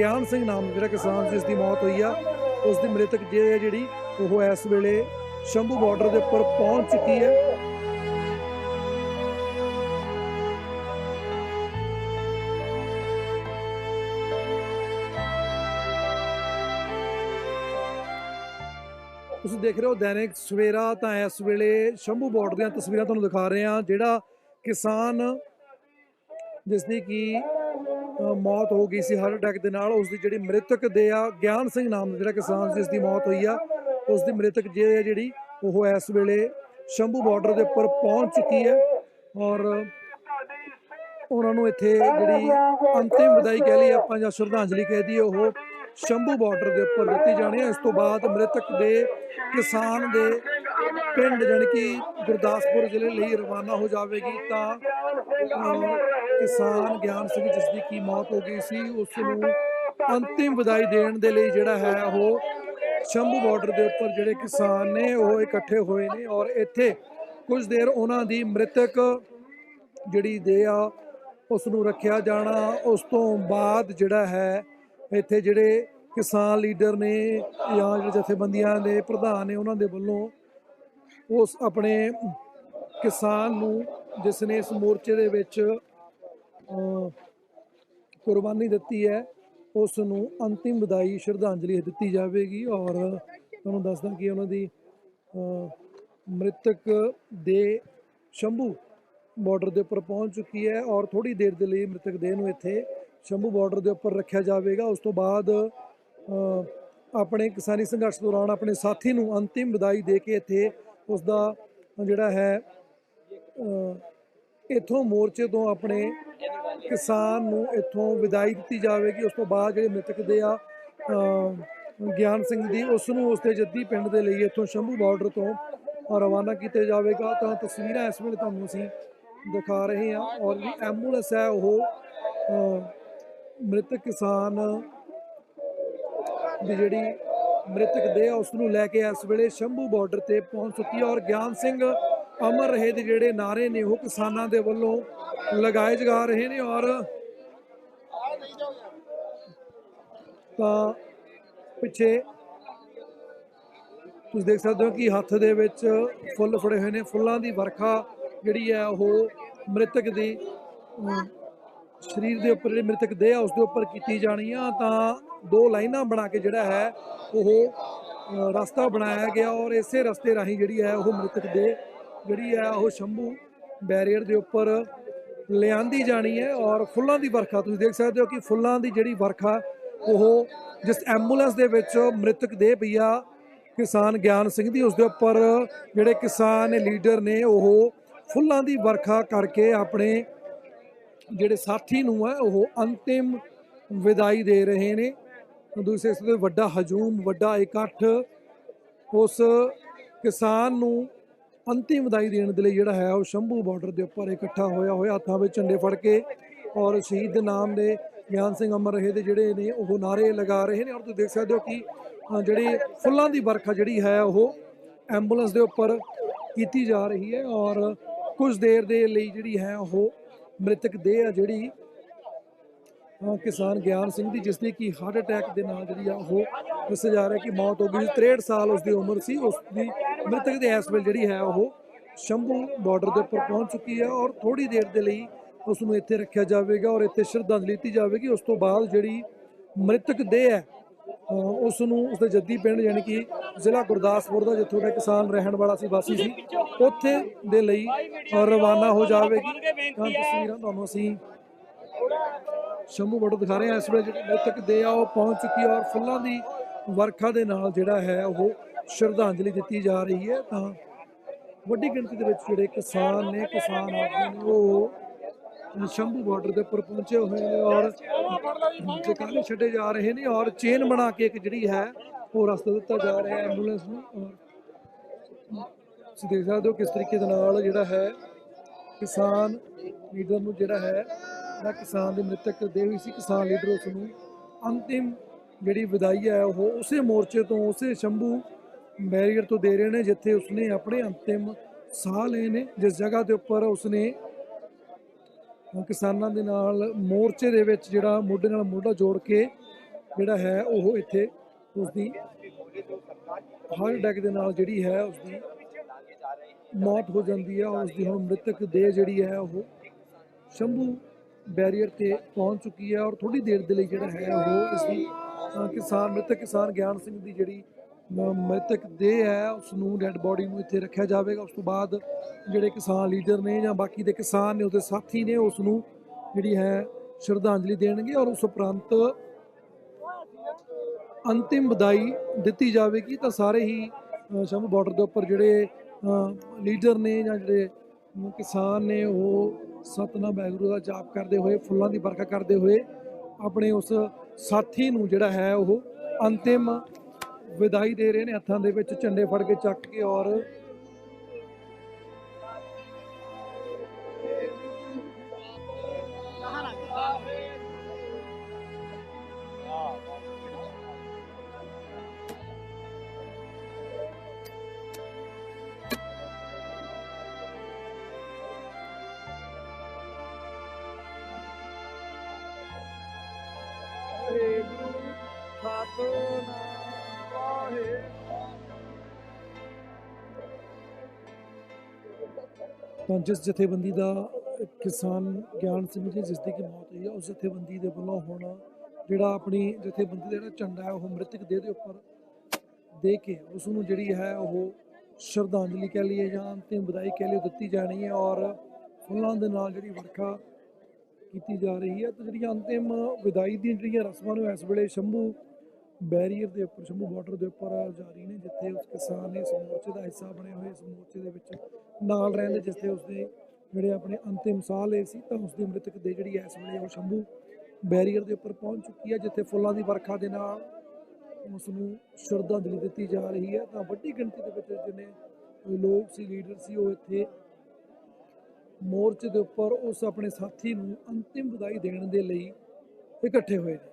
ਗਿਆਨ ਸਿੰਘ ਨਾਮ ਜਿਹੜਾ ਕਿਸਾਨ ਜਿਸ ਦੀ ਮੌਤ ਹੋਈ ਆ। ਉਸ ਦੀ ਮ੍ਰਿਤਕ ਜੇ ਹੈ ਜਿਹੜੀ, ਉਹ ਇਸ ਵੇਲੇ ਸ਼ੰਭੂ ਬਾਰਡਰ ਦੇ ਉੱਪਰ ਪਹੁੰਚ ਚੁੱਕੀ ਹੈ। ਤੁਸੀਂ ਦੇਖ ਰਹੇ ਹੋ ਦੈਨਿਕ ਸਵੇਰਾ, ਤਾਂ ਇਸ ਵੇਲੇ ਸ਼ੰਭੂ ਬਾਰਡਰ ਦੀਆਂ ਤਸਵੀਰਾਂ ਤੁਹਾਨੂੰ ਦਿਖਾ ਰਹੇ ਹਾਂ, ਜਿਹੜਾ ਕਿਸਾਨ ਜਿਸ ਦੀ ਕੀ ਮੌਤ ਹੋ ਗਈ ਸੀ ਹਾਰਟ ਅਟੈਕ ਦੇ ਨਾਲ। ਉਸ ਦੀ ਜਿਹੜੀ ਮ੍ਰਿਤਕ ਦੇ ਆ, ਗਿਆਨ ਸਿੰਘ ਨਾਮ ਦਾ ਜਿਹੜਾ ਕਿਸਾਨ ਜਿਸ ਦੀ ਮੌਤ ਹੋਈ ਆ। ਉਸ ਦੀ ਮ੍ਰਿਤਕ ਜੇ ਹੈ ਜਿਹੜੀ, ਉਹ ਇਸ ਵੇਲੇ ਸ਼ੰਭੂ ਬਾਰਡਰ ਦੇ ਉੱਪਰ ਪਹੁੰਚ ਚੁੱਕੀ ਹੈ। ਔਰ ਉਹਨਾਂ ਨੂੰ ਇੱਥੇ ਜਿਹੜੀ ਅੰਤਿਮ ਵਿਦਾਈ ਕਹਿ ਲਈ ਆਪਾਂ, ਜਾਂ ਸ਼ਰਧਾਂਜਲੀ ਕਹਿ ਦਈਏ, ਉਹ ਸ਼ੰਭੂ ਬਾਰਡਰ ਦੇ ਉੱਪਰ ਦਿੱਤੀ ਜਾਣੀ ਹੈ। ਇਸ ਤੋਂ ਬਾਅਦ ਮ੍ਰਿਤਕ ਦੇ ਕਿਸਾਨ ਦੇ ਪਿੰਡ, ਜਾਣੀ ਕਿ ਗੁਰਦਾਸਪੁਰ ਜ਼ਿਲ੍ਹੇ ਲਈ ਰਵਾਨਾ ਹੋ ਜਾਵੇਗੀ ਤਾਂ ਕਿਸਾਨ ਗਿਆਨ ਸਿੰਘ ਜਿਸ ਦੀ ਕੀ ਮੌਤ ਹੋ ਗਈ ਸੀ, ਉਸ ਨੂੰ ਅੰਤਿਮ ਵਿਦਾਈ ਦੇਣ ਦੇ ਲਈ ਜਿਹੜਾ ਹੈ ਉਹ ਸ਼ੰਭੂ ਬਾਰਡਰ ਦੇ ਉੱਪਰ ਜਿਹੜੇ ਕਿਸਾਨ ਨੇ, ਉਹ ਇਕੱਠੇ ਹੋਏ ਨੇ ਔਰ ਇੱਥੇ ਕੁਝ ਦੇਰ ਉਹਨਾਂ ਦੀ ਮ੍ਰਿਤਕ ਜਿਹੜੀ ਦੇ ਆ, ਉਸ ਨੂੰ ਰੱਖਿਆ ਜਾਣਾ, ਉਸ ਤੋਂ ਬਾਅਦ ਜਿਹੜਾ ਹੈ ਇੱਥੇ ਜਿਹੜੇ ਕਿਸਾਨ ਲੀਡਰ ਨੇ ਜਾਂ ਜਿਹੜੇ ਜਥੇਬੰਦੀਆਂ ਦੇ ਪ੍ਰਧਾਨ ਨੇ, ਉਹਨਾਂ ਦੇ ਵੱਲੋਂ ਉਸ ਆਪਣੇ ਕਿਸਾਨ ਨੂੰ, ਜਿਸ ਨੇ ਇਸ ਮੋਰਚੇ ਦੇ ਵਿੱਚ ਕੁਰਬਾਨੀ ਦਿੱਤੀ ਹੈ ਉਸ ਨੂੰ ਅੰਤਿਮ ਵਿਦਾਈ ਸ਼ਰਧਾਂਜਲੀ ਦਿੱਤੀ ਜਾਵੇਗੀ ਔਰ ਤੁਹਾਨੂੰ ਦੱਸਦਾ ਕਿ ਉਹਨਾਂ ਦੀ ਮ੍ਰਿਤਕ ਦੇ ਸ਼ੰਭੂ ਬਾਰਡਰ ਦੇ ਉੱਪਰ ਪਹੁੰਚ ਚੁੱਕੀ ਹੈ ਔਰ ਥੋੜੀ ਦੇਰ ਦੇ ਲਈ ਮ੍ਰਿਤਕ ਦੇਹ ਨੂੰ ਇੱਥੇ ਸ਼ੰਭੂ ਬਾਰਡਰ ਦੇ ਉੱਪਰ ਰੱਖਿਆ ਜਾਵੇਗਾ। ਉਸ ਤੋਂ ਬਾਅਦ ਆਪਣੇ ਕਿਸਾਨੀ ਸੰਘਰਸ਼ ਦੌਰਾਨ ਆਪਣੇ ਸਾਥੀ ਨੂੰ ਅੰਤਿਮ ਵਿਦਾਈ ਦੇ ਕੇ ਇੱਥੇ ਉਸ ਦਾ ਜਿਹੜਾ ਹੈ ਅਹ, ਇੱਥੋਂ ਮੋਰਚੇ ਤੋਂ ਆਪਣੇ ਕਿਸਾਨ ਨੂੰ ਇੱਥੋਂ ਵਿਦਾਈ ਦਿੱਤੀ ਜਾਵੇਗੀ, ਉਸ ਤੋਂ ਬਾਅਦ ਜਿਹੜੇ ਮ੍ਰਿਤਕ ਦੇ ਆ ਗਿਆਨ ਸਿੰਘ ਦੀ, ਉਸ ਨੂੰ ਉਸ ਦੇ ਜੱਦੀ ਪਿੰਡ ਦੇ ਲਈ ਇੱਥੋਂ ਸ਼ੰਭੂ ਬਾਰਡਰ ਤੋਂ ਰਵਾਨਾ ਕੀਤਾ ਜਾਵੇਗਾ। ਤਾਂ ਤਸਵੀਰਾਂ ਇਸ ਵੇਲੇ ਤੁਹਾਨੂੰ ਅਸੀਂ ਦਿਖਾ ਰਹੇ ਹਾਂ ਔਰ ਜਿਹੜੀ ਐਂਬੂਲੈਂਸ ਹੈ ਉਹ ਮ੍ਰਿਤਕ ਕਿਸਾਨ ਦੀ ਜਿਹੜੀ ਮ੍ਰਿਤਕ ਦੇਹ ਆ, ਉਸ ਨੂੰ ਲੈ ਕੇ ਇਸ ਵੇਲੇ ਸ਼ੰਭੂ ਬਾਰਡਰ ਤੇ ਪਹੁੰਚ ਚੁੱਕੀ ਹੈ ਔਰ ਗਿਆਨ ਸਿੰਘ ਅਮਰ ਰਹੇ ਦੇ ਜਿਹੜੇ ਨਾਰੇ ਨੇ ਉਹ ਕਿਸਾਨਾਂ ਦੇ ਵੱਲੋਂ ਲਗਾਏ ਜਾ ਰਹੇ ਨੇ ਔਰ ਤਾਂ ਪਿੱਛੇ ਤੁਸੀਂ ਦੇਖ ਸਕਦੇ ਹੋ ਕਿ ਹੱਥ ਦੇ ਵਿੱਚ ਫੁੱਲ ਫੜੇ ਹੋਏ ਨੇ, ਫੁੱਲਾਂ ਦੀ ਵਰਖਾ ਜਿਹੜੀ ਹੈ ਉਹ ਮ੍ਰਿਤਕ ਦੀ ਸਰੀਰ ਦੇ ਉੱਪਰ ਜਿਹੜੀ ਮ੍ਰਿਤਕ ਦੇਹ ਆ, ਉਸ ਦੇ ਉੱਪਰ ਕੀਤੀ ਜਾਣੀ ਆ। ਤਾਂ ਦੋ ਲਾਈਨਾਂ ਬਣਾ ਕੇ ਜਿਹੜਾ ਹੈ ਉਹ ਰਸਤਾ ਬਣਾਇਆ ਗਿਆ ਔਰ ਇਸੇ ਰਸਤੇ ਰਾਹੀਂ ਜਿਹੜੀ ਹੈ ਉਹ ਮ੍ਰਿਤਕ ਦੇਹ ਜਿਹੜੀ ਹੈ ਉਹ ਸ਼ੰਭੂ ਬੈਰੀਅਰ ਦੇ ਉੱਪਰ ਲਿਆਂਦੀ ਜਾਣੀ ਹੈ ਔਰ ਫੁੱਲਾਂ ਦੀ ਵਰਖਾ, ਤੁਸੀਂ ਦੇਖ ਸਕਦੇ ਹੋ ਕਿ ਫੁੱਲਾਂ ਦੀ ਜਿਹੜੀ ਵਰਖਾ, ਉਹ ਜਿਸ ਐਂਬੂਲੈਂਸ ਦੇ ਵਿੱਚ ਮ੍ਰਿਤਕ ਦੇਹ ਪਈਆ ਕਿਸਾਨ ਗਿਆਨ ਸਿੰਘ ਦੀ ਉਸ ਦੇ ਉੱਪਰ ਜਿਹੜੇ ਕਿਸਾਨ ਲੀਡਰ ਨੇ, ਉਹ ਫੁੱਲਾਂ ਦੀ ਵਰਖਾ ਕਰਕੇ ਆਪਣੇ ਜਿਹੜੇ ਸਾਥੀ ਨੂੰ ਹੈ ਉਹ ਅੰਤਿਮ ਵਿਦਾਈ ਦੇ ਰਹੇ ਨੇ। ਦੂਸਰੇ ਪਾਸੇ ਵੱਡਾ ਹਜੂਮ, ਵੱਡਾ ਇਕੱਠ, ਉਸ ਕਿਸਾਨ ਨੂੰ ਅੰਤਿਮ ਵਿਦਾਈ ਦੇਣ ਦੇ ਲਈ ਜਿਹੜਾ ਹੈ ਉਹ ਸ਼ੰਭੂ ਬਾਰਡਰ ਦੇ ਉੱਪਰ ਇਕੱਠਾ ਹੋਇਆ ਹੋਇਆ, ਹੱਥਾਂ ਵਿੱਚ ਝੰਡੇ ਫੜ ਕੇ ਔਰ ਸ਼ਹੀਦ ਦੇ ਨਾਮ ਦੇ ਗਿਆਨ ਸਿੰਘ ਅਮਰ ਰਹੇ ਦੇ ਜਿਹੜੇ ਨੇ ਉਹ ਨਾਰੇ ਲਗਾ ਰਹੇ ਨੇ। ਔਰ ਤੁਸੀਂ ਦੇਖ ਸਕਦੇ ਹੋ ਕਿ ਜਿਹੜੀ ਫੁੱਲਾਂ ਦੀ ਵਰਖਾ ਜਿਹੜੀ ਹੈ ਉਹ ਐਂਬੂਲੈਂਸ ਦੇ ਉੱਪਰ ਕੀਤੀ ਜਾ ਰਹੀ ਹੈ ਔਰ ਕੁਝ ਦੇਰ ਦੇ ਲਈ ਜਿਹੜੀ ਹੈ ਉਹ ਮ੍ਰਿਤਕ ਦੇਹ ਆ ਜਿਹੜੀ ਕਿਸਾਨ ਗਿਆਨ ਸਿੰਘ ਦੀ, ਜਿਸ ਦੀ ਕਿ ਹਾਰਟ ਅਟੈਕ ਦੇ ਨਾਲ ਜਿਹੜੀ ਆ ਉਹ ਦੱਸਿਆ ਜਾ ਰਿਹਾ ਕਿ ਮੌਤ ਹੋ ਗਈ ਸੀ। 63 ਸਾਲ ਉਸ ਦੀ ਉਮਰ ਸੀ। ਉਸ ਦੀ ਮ੍ਰਿਤਕ ਦੇ ਇਸ ਵੇਲੇ ਜਿਹੜੀ ਹੈ ਉਹ ਸ਼ੰਭੂ ਬਾਰਡਰ ਦੇ ਉੱਪਰ ਪਹੁੰਚ ਚੁੱਕੀ ਹੈ ਔਰ ਥੋੜੀ ਦੇਰ ਦੇ ਲਈ ਉਸ ਨੂੰ ਇੱਥੇ ਰੱਖਿਆ ਜਾਵੇਗਾ ਔਰ ਇੱਥੇ ਸ਼ਰਧਾਂਜਲੀ ਦਿੱਤੀ ਜਾਵੇਗੀ। ਉਸ ਤੋਂ ਬਾਅਦ ਜਿਹੜੀ ਮ੍ਰਿਤਕ ਦੇਹ ਹੈ ਉਸ ਨੂੰ ਉਸਦੇ ਜੱਦੀ ਪਿੰਡ ਯਾਨੀ ਕਿ ਜ਼ਿਲ੍ਹਾ ਗੁਰਦਾਸਪੁਰ ਦਾ ਜਿੱਥੋਂ ਦਾ ਕਿਸਾਨ ਰਹਿਣ ਵਾਲਾ ਸੀ ਵਾਸੀ ਸੀ ਉੱਥੇ ਦੇ ਲਈ ਰਵਾਨਾ ਹੋ ਜਾਵੇਗੀ। ਤਾਂ ਤਸਵੀਰਾਂ ਤੁਹਾਨੂੰ ਅਸੀਂ ਸ਼ੰਭੂ ਬਾਰਡਰ ਦਿਖਾ ਰਹੇ ਹਾਂ। ਇਸ ਵੇਲੇ ਜਿਹੜੀ ਮ੍ਰਿਤਕ ਦੇ ਆ ਉਹ ਪਹੁੰਚ ਚੁੱਕੀ ਹੈ ਔਰ ਫੁੱਲਾਂ ਦੀ ਵਰਖਾ ਦੇ ਨਾਲ ਜਿਹੜਾ ਹੈ ਉਹ ਸ਼ਰਧਾਂਜਲੀ ਦਿੱਤੀ ਜਾ ਰਹੀ ਹੈ, ਤਾਂ ਵੱਡੀ ਗਿਣਤੀ ਦੇ ਵਿੱਚ ਜਿਹੜੇ ਕਿਸਾਨ ਨੇ, ਕਿਸਾਨ ਆਦਮੀ ਨੇ, ਉਹ ਸ਼ੰਭੂ ਬਾਰਡਰ ਦੇ ਉੱਪਰ ਪਹੁੰਚੇ ਹੋਏ ਨੇ ਔਰ ਟਿਕਾਣੇ ਛੱਡੇ ਜਾ ਰਹੇ ਨੇ ਔਰ ਚੇਨ ਬਣਾ ਕੇ ਇੱਕ ਜਿਹੜੀ ਹੈ, ਉਹ ਰਸਤਾ ਦਿੱਤਾ ਜਾ ਰਿਹਾ ਹੈ ਐਂਬੂਲੈਂਸ ਨੂੰ ਔਰ ਤੁਸੀਂ ਦੇਖ ਸਕਦੇ ਹੋ ਕਿਸ ਤਰੀਕੇ ਦੇ ਨਾਲ ਜਿਹੜਾ ਹੈ ਕਿਸਾਨ ਲੀਡਰ ਨੂੰ ਜਿਹੜਾ ਹੈ, ਜਿਹੜਾ ਕਿਸਾਨ ਦੀ ਮ੍ਰਿਤਕ ਦੇ ਹੋਈ ਸੀ, ਕਿਸਾਨ ਲੀਡਰ ਉਸ ਨੂੰ ਅੰਤਿਮ ਜਿਹੜੀ ਵਿਦਾਈ ਹੈ, ਉਹ ਉਸੇ ਮੋਰਚੇ ਤੋਂ, ਉਸੇ ਸ਼ੰਭੂ ਬੈਰੀਅਰ ਤੋਂ ਦੇ ਰਹੇ ਨੇ, ਜਿੱਥੇ ਉਸਨੇ ਆਪਣੇ ਅੰਤਿਮ ਸਾਹ ਲਏ ਨੇ, ਜਿਸ ਜਗ੍ਹਾ ਦੇ ਉੱਪਰ ਉਸਨੇ ਕਿਸਾਨਾਂ ਦੇ ਨਾਲ ਮੋਰਚੇ ਦੇ ਵਿੱਚ ਜਿਹੜਾ ਮੋਢੇ ਨਾਲ ਮੋਢਾ ਜੋੜ ਕੇ ਜਿਹੜਾ ਹੈ, ਉਹ ਇੱਥੇ ਉਸਦੀ ਹਾਰਟ ਅਟੈਕ ਦੇ ਨਾਲ ਜਿਹੜੀ ਹੈ, ਉਸਦੀ ਮੌਤ ਹੋ ਜਾਂਦੀ ਹੈ ਔਰ ਉਸਦੀ ਹੁਣ ਮ੍ਰਿਤਕ ਦੇਹ ਜਿਹੜੀ ਹੈ, ਉਹ ਸ਼ੰਭੂ ਬੈਰੀਅਰ ਤੇ ਪਹੁੰਚ ਚੁੱਕੀ ਹੈ ਔਰ ਥੋੜੀ ਦੇਰ ਦੇ ਲਈ ਜਿਹੜਾ ਹੈ, ਉਹ ਇਸ ਦੀ ਕਿਸਾਨ, ਮ੍ਰਿਤਕ ਕਿਸਾਨ ਗਿਆਨ ਸਿੰਘ ਦੀ ਜਿਹੜੀ ਮ੍ਰਿਤਕ ਦੇਹ ਹੈ ਉਸ ਨੂੰ ਡੈੱਡ ਬੋਡੀ ਨੂੰ ਇੱਥੇ ਰੱਖਿਆ ਜਾਵੇਗਾ। ਉਸ ਤੋਂ ਬਾਅਦ ਜਿਹੜੇ ਕਿਸਾਨ ਲੀਡਰ ਨੇ ਜਾਂ ਬਾਕੀ ਦੇ ਕਿਸਾਨ ਨੇ, ਉਹਦੇ ਸਾਥੀ ਨੇ ਉਸ ਨੂੰ ਜਿਹੜੀ ਹੈ ਸ਼ਰਧਾਂਜਲੀ ਦੇਣਗੇ ਔਰ ਉਸ ਉਪਰੰਤ ਅੰਤਿਮ ਵਿਦਾਈ ਦਿੱਤੀ ਜਾਵੇਗੀ। ਤਾਂ ਸਾਰੇ ਹੀ ਸ਼ੰਭੂ ਬਾਰਡਰ ਦੇ ਉੱਪਰ ਜਿਹੜੇ ਲੀਡਰ ਨੇ ਜਾਂ ਜਿਹੜੇ ਕਿਸਾਨ ਨੇ, ਉਹ ਸਤਨਾਮ ਵਾਹਿਗੁਰੂ ਦਾ ਜਾਪ ਕਰਦੇ ਹੋਏ, ਫੁੱਲਾਂ ਦੀ ਵਰਖਾ ਕਰਦੇ ਹੋਏ ਆਪਣੇ ਉਸ ਸਾਥੀ ਨੂੰ ਜਿਹੜਾ ਹੈ, ਉਹ ਅੰਤਿਮ ਵਿਦਾਈ ਦੇ ਰਹੇ ਨੇ ਹੱਥਾਂ ਦੇ ਵਿੱਚ ਝੰਡੇ ਫੜ ਕੇ ਚੱਕ ਕੇ ਔਰ ਤਾਂ ਜਿਸ ਜਥੇਬੰਦੀ ਦਾ ਕਿਸਾਨ ਗਿਆਨ ਸਿੰਘ ਜੀ, ਜਿਸ ਦੀ ਕਿ ਮੌਤ ਹੋਈ ਹੈ ਉਸ ਜਥੇਬੰਦੀ ਦੇ ਵੱਲੋਂ ਹੁਣ ਜਿਹੜਾ ਆਪਣੀ ਜਥੇਬੰਦੀ ਦਾ ਜਿਹੜਾ ਝੰਡਾ ਹੈ, ਉਹ ਮ੍ਰਿਤਕ ਦੇਹ ਦੇ ਉੱਪਰ ਦੇ ਕੇ ਉਸ ਨੂੰ ਜਿਹੜੀ ਹੈ, ਉਹ ਸ਼ਰਧਾਂਜਲੀ ਕਹਿ ਲਈਏ ਜਾਂ ਅੰਤਿਮ ਵਿਦਾਈ ਕਹਿ ਲਈਏ ਦਿੱਤੀ ਜਾਣੀ ਹੈ ਔਰ ਫੁੱਲਾਂ ਦੇ ਨਾਲ ਜਿਹੜੀ ਵਰਖਾ ਕੀਤੀ ਜਾ ਰਹੀ ਹੈ। ਤੇ ਜਿਹੜੀਆਂ ਅੰਤਿਮ ਵਿਦਾਈ ਦੀਆਂ ਜਿਹੜੀਆਂ ਰਸਮਾਂ ਨੂੰ ਇਸ ਵੇਲੇ ਸ਼ੰਭੂ ਬੈਰੀਅਰ ਦੇ ਉੱਪਰ ਸ਼ੰਭੂ ਬਾਰਡਰ ਦੇ ਉੱਪਰ ਜਾਰੀ ਨੇ, ਜਿੱਥੇ ਉਸ ਕਿਸਾਨ ਨੇ ਇਸ ਮੋਰਚੇ ਦਾ ਹਿੱਸਾ ਬਣੇ ਹੋਏ ਇਸ ਮੋਰਚੇ ਦੇ ਵਿੱਚ ਨਾਲ ਰਹਿੰਦੇ, ਜਿੱਥੇ ਉਸਦੇ ਜਿਹੜੇ ਆਪਣੇ ਅੰਤਿਮ ਸਾਹ ਲਏ ਸੀ, ਤਾਂ ਉਸਦੀ ਮ੍ਰਿਤਕ ਦੇ ਜਿਹੜੀ ਇਸ ਵੇਲੇ ਉਹ ਸ਼ੰਭੂ ਬੈਰੀਅਰ ਦੇ ਉੱਪਰ ਪਹੁੰਚ ਚੁੱਕੀ ਹੈ, ਜਿੱਥੇ ਫੁੱਲਾਂ ਦੀ ਵਰਖਾ ਦੇ ਨਾਲ ਉਸ ਨੂੰ ਸ਼ਰਧਾਂਜਲੀ ਦਿੱਤੀ ਜਾ ਰਹੀ ਹੈ। ਤਾਂ ਵੱਡੀ ਗਿਣਤੀ ਦੇ ਵਿੱਚ ਜਿੰਨੇ ਲੋਕ ਸੀ, ਲੀਡਰ ਸੀ, ਉਹ ਇੱਥੇ ਮੋਰਚੇ ਦੇ ਉੱਪਰ ਉਸ ਆਪਣੇ ਸਾਥੀ ਨੂੰ ਅੰਤਿਮ ਵਿਦਾਈ ਦੇਣ ਦੇ ਲਈ ਇਕੱਠੇ ਹੋਏ ਨੇ।